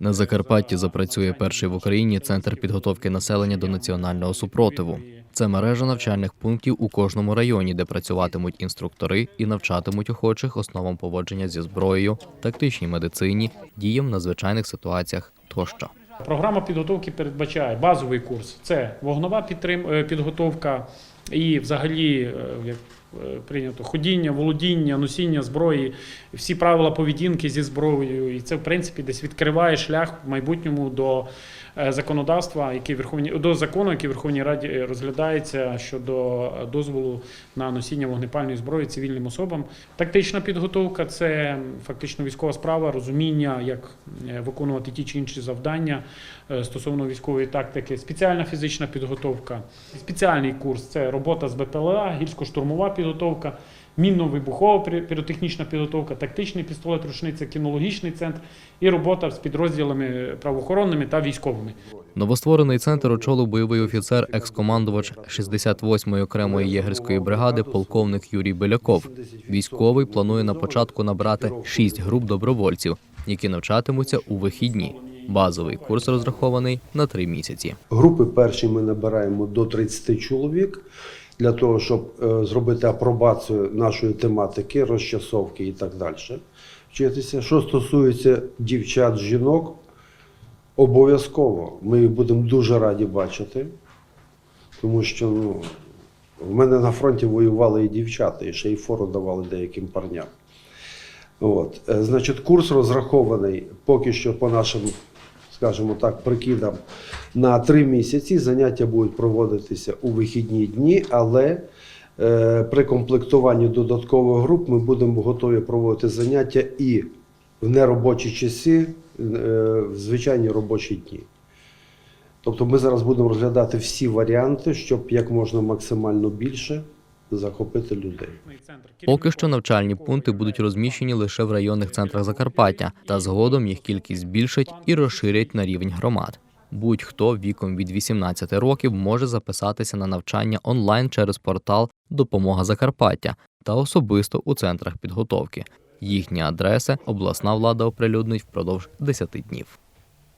На Закарпатті запрацює перший в Україні центр підготовки населення до національного супротиву. Це мережа навчальних пунктів у кожному районі, де працюватимуть інструктори і навчатимуть охочих основам поводження зі зброєю, тактичній медицині, діям в надзвичайних ситуаціях тощо. Програма підготовки передбачає базовий курс це вогнова підтрим... е, підготовка і взагалі е, прийнято ходіння, володіння, носіння зброї, всі правила поведінки зі зброєю. І це, в принципі, десь відкриває шлях в майбутньому до е, законодавства, який Верховні до закону, який Верховній Раді е, розглядається щодо е, дозволу на носіння вогнепальної зброї цивільним особам. Тактична підготовка це фактично військова справа, розуміння, як е, виконувати ті чи інші завдання е, стосовно військової тактики, спеціальна фізична підготовка, спеціальний курс це робота з БПЛА, гірсько-штурмова підготовка, мінно-вибухова піротехнічна підготовка, тактичний пістолет, рушниця, кінологічний центр і робота з підрозділами правоохоронними та військовими. Новостворений центр очолив бойовий офіцер, екс-командувач 68-ї окремої єгерської бригади, полковник Юрій Беляков. Військовий планує на початку набрати шість груп добровольців, які навчатимуться у вихідні. Базовий курс розрахований на три місяці. Групи перші ми набираємо до 30 чоловік для того, щоб е, зробити апробацію нашої тематики, розчасовки і так далі. Вчитися. Що стосується дівчат, жінок, обов'язково ми їх будемо дуже раді бачити, тому що ну, в мене на фронті воювали і дівчата, і ще й фору давали деяким парням. От. е, Значить, курс розрахований поки що по нашим, скажімо так, прикидам на три місяці. Заняття будуть проводитися у вихідні дні, але е, при комплектуванні додаткових груп ми будемо готові проводити заняття і в неробочі часи, е, в звичайні робочі дні. Тобто ми зараз будемо розглядати всі варіанти, щоб як можна максимально більше захопити людей. Поки що навчальні пункти будуть розміщені лише в районних центрах Закарпаття, та згодом їх кількість збільшать і розширять на рівень громад. Будь-хто віком від 18 років може записатися на навчання онлайн через портал Допомога Закарпаття та особисто у центрах підготовки. Їхні адреси обласна влада оприлюднить впродовж 10 днів.